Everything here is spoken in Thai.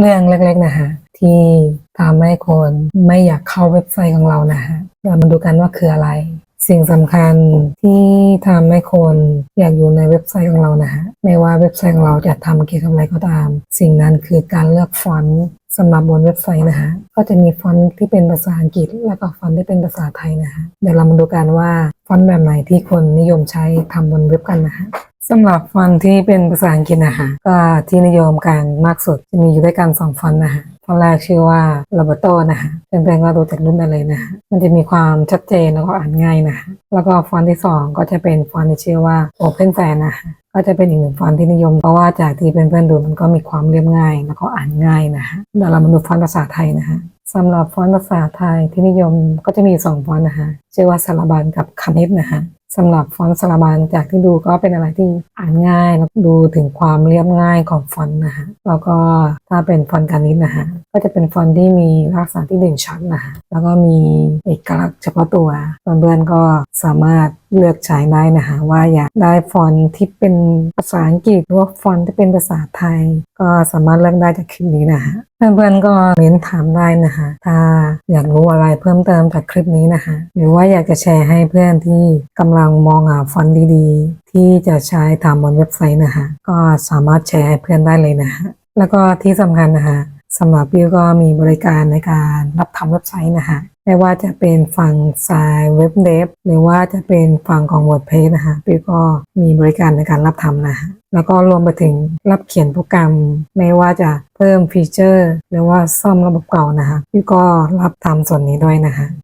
เรื่องเล็กๆนะฮะที่ทำให้คนไม่อยากเข้าเว็บไซต์ของเรานะฮะเรามาดูกันว่าคืออะไร สิ่งสำคัญที่ทำให้คนอยากอยู่ในเว็บไซต์ของเรานะฮะไม่ว่าเว็บไซต์ของเราจะทำเกี่ยวกับอะไรก็ตาม สิ่งนั้นคือการเลือกฟอนต์สำหรับบนเว็บไซต์นะฮะก็จะมีฟอนต์ที่เป็นภาษาอังกฤษ แล้วก็ฟอนต์ที่เป็นภาษาไทยนะฮะเดี๋ยวเรามาดูกันว่าฟอนต์แบบไหนที่คนนิยมใช้ทำบนเว็บกันนะฮะ สำหรับฟอนต์ที่เป็นภาษาอังกฤษนะฮะก็ที่นิยมกันมากสุดจะมีอยู่ด้วยกันสองฟอนต์นะฮะฟอนต์แรกชื่อว่า Roberto นะฮะเพื่อนๆก็ดูจากรุ่นได้เลยนะฮะมันจะมีความชัดเจนแล้วก็อ่านง่ายนะฮะแล้วก็ฟอนต์ที่สองก็จะเป็นฟอนต์ที่ชื่อว่า Open Fan นะฮะก็จะเป็นอีกหนึ่งฟอนต์ที่นิยมเพราะว่าจากที่เพื่อนๆดูมันก็มีความเรียบง่าย แล้วก็อ่านง่ายนะฮะเดี๋ยวเรามาดูฟอนต์ภาษาไทยนะฮะสำหรับฟอนต์ภาษาไทยที่นิยมก็จะมีสองฟอนต์นะฮะชื่อว่าสารบัญกับคณิตนะฮะ สำหรับฟอนต์สลาบานจากที่ดูก็เป็นอะไรที่อ่านง่ายแล้วดูถึงความเรียบง่ายของฟอนต์นะฮะแล้วก็ถ้าเป็นฟอนต์การนิดนะฮะก็จะเป็นฟอนต์ที่มีลักษณะที่เด่นชัดนะฮะแล้วก็มีเอกลักษณ์เฉพาะตัวเพื่อนๆก็สามารถ เลือกใช้ได้นะฮะว่าอยากได้ฟอนต์ที่เป็นภาษาอังกฤษหรือว่าฟอนต์ที่เป็นภาษาไทย ก็สามารถเลือกได้จากคลิปนี้นะฮะเพื่อนๆก็เม้นถามได้นะคะถ้าอยากรู้อะไรเพิ่มเติมจากคลิปนี้นะคะ หรือว่าอยากจะแชร์ให้เพื่อนที่กำลังมองหาฟอนต์ดีๆ ที่จะใช้ทำบนเว็บไซต์นะคะ ก็สามารถแชร์ให้เพื่อนได้เลยนะคะแล้วก็ที่สำคัญนะคะ สำหรับวิวก็มีบริการในการรับทำเว็บไซต์นะคะไม่ว่าจะเป็นฝั่งสายเว็บเดฟหรือว่าจะเป็นฝั่งของ WordPress นะคะวิวก็มีบริการในการรับทำนะคะแล้วก็รวมไปถึงรับเขียนโปรแกรม ไม่ว่าจะเพิ่มฟีเจอร์ หรือว่าซ่อมระบบเก่านะคะพี่ก็รับทำส่วนนี้ด้วยนะคะ